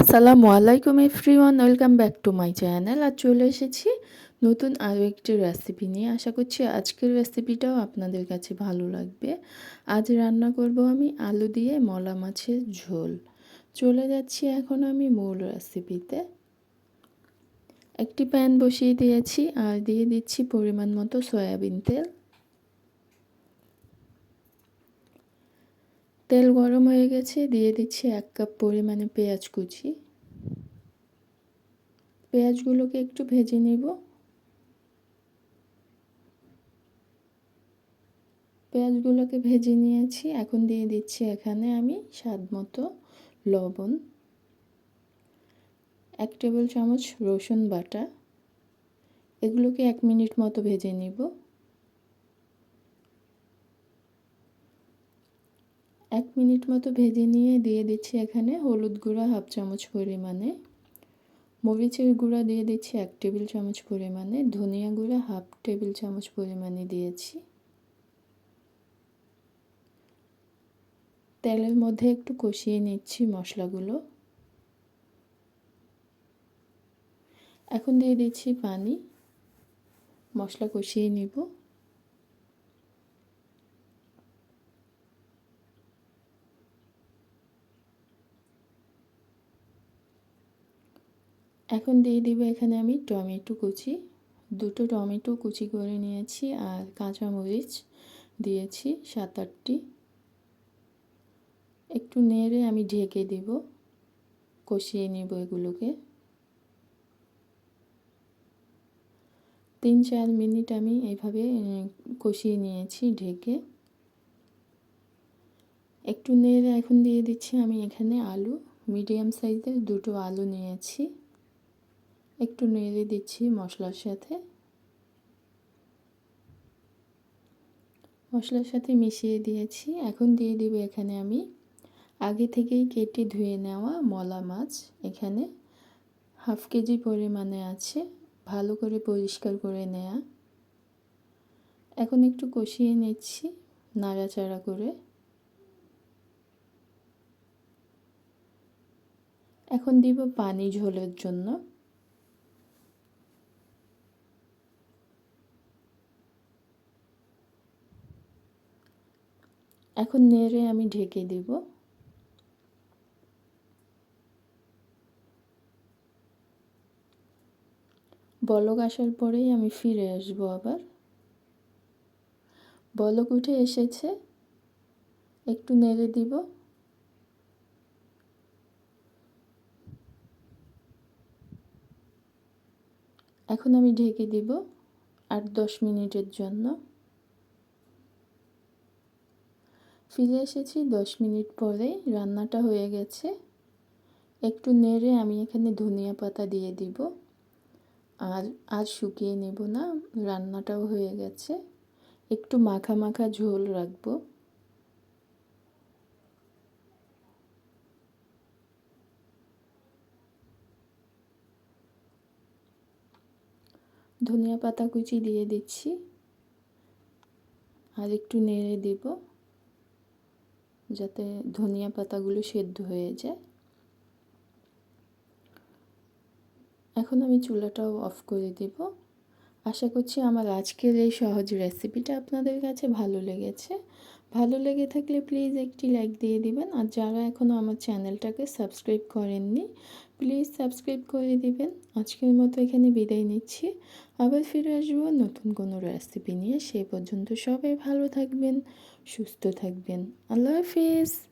আসসালামু আলাইকুম everyone, welcome back to my channel. আর চলে এসেছি নতুন আরও একটি রেসিপি নিয়ে। আশা করছি আজকের রেসিপিটাও আপনাদের কাছে ভালো লাগবে। আজ রান্না করব আমি আলু দিয়ে মলা মাছের ঝোল। চলে যাচ্ছি এখন আমি মূল রেসিপিতে একটি প্যান বসিয়ে দিয়েছি আর দিয়ে দিচ্ছি পরিমাণ মতো সয়াবিন তেল। তেল গরম হয়ে গেছে, দিয়ে দিচ্ছি এক কাপ পরিমাণে পেঁয়াজ কুচি। পেঁয়াজগুলোকে একটু ভেজে নেব। পেঁয়াজগুলোকে ভেজে নিয়েছি, এখন দিয়ে দিচ্ছি এখানে আমি স্বাদ মতো লবণ, এক টেবিল চামচ রসুন বাটা। এগুলোকে এক মিনিট মতো ভেজে নিব। এক মিনিট মতো ভেজে নিয়ে দিয়ে দিচ্ছি এখানে হলুদ গুঁড়া হাফ চামচ পরিমাণে। মরিচের গুঁড়া দিয়ে দিচ্ছি এক টেবিল চামচ পরিমাণে। ধনিয়া গুঁড়া হাফ টেবিল চামচ পরিমাণে দিয়েছি। তেলের মধ্যে একটু কষিয়ে নিচ্ছি মশলাগুলো। এখন দিয়ে দিচ্ছি পানি। মশলা কষিয়ে নিব। এখন দিয়ে দিব এখানে আমি টমেটো কুচি। দুটো টমেটো কুচি করে নিয়েছি আর কাঁচামরিচ দিয়েছি সাত আটটি। একটু নেড়ে আমি ঢেকে দিব, কষিয়ে নিব এগুলোকে। তিন চার মিনিট আমি এইভাবে কষিয়ে নিয়েছি ঢেকে। একটু নেড়ে এখন দিয়ে দিচ্ছি আমি এখানে আলু। মিডিয়াম সাইজের দুটো আলু নিয়েছি। একটু নেড়ে দিচ্ছি মশলার সাথে। মশলার সাথে মিশিয়ে দিয়েছি। এখন দিয়ে দিব এখানে আমি আগে থেকেই কেটে ধুয়ে নেওয়া মলা মাছ। এখানে হাফ কেজি পরিমাণে আছে। ভালো করে পরিষ্কার করে নেয়া। এখন একটু কষিয়ে নিচ্ছি নাড়াচাড়া করে। এখন দিব পানি ঝোলের জন্য। এখন নেড়ে আমি ঢেকে দিব। বলক আসার পরেই আমি ফিরে আসব আবার। বলক উঠে এসেছে। একটু নেড়ে দিব। এখন আমি ঢেকে দিব আট দশ মিনিটের জন্য। ফিরে এসেছি দশ মিনিট পরে, রান্নাটা হয়ে গেছে। একটু নেড়ে আমি এখানে ধনিয়া পাতা দিয়ে দিব। আর আর শুকিয়ে নেব না, রান্নাটাও হয়ে গেছে। একটু মাখা মাখা ঝোল রাখব। ধনিয়া পাতা কুচি দিয়ে দিচ্ছি। আর একটু নেড়ে দেবো। যাতে ধনিয়া পাতাগুলো সেদ্ধ হয়ে যায়। এখন আমি চুলাটাও অফ করে দেব। আশা করছি আমার আজকের এই সহজ রেসিপিটা আপনাদের কাছে ভালো লেগেছে। ভালো লেগে থাকলে প্লিজ একটি লাইক দিয়ে দিবেন। আর যারা এখনও আমার চ্যানেলটাকে সাবস্ক্রাইব করেননি প্লিজ সাবস্ক্রাইব করে দিবেন। আজকের মতো এখানে বিদায় নিচ্ছি। আবার ফিরে আসব নতুন কোনো রেসিপি নিয়ে। সেই পর্যন্ত সবাই ভালো থাকবেন, সুস্থ থাকবেন। আল্লাহ হাফিজ।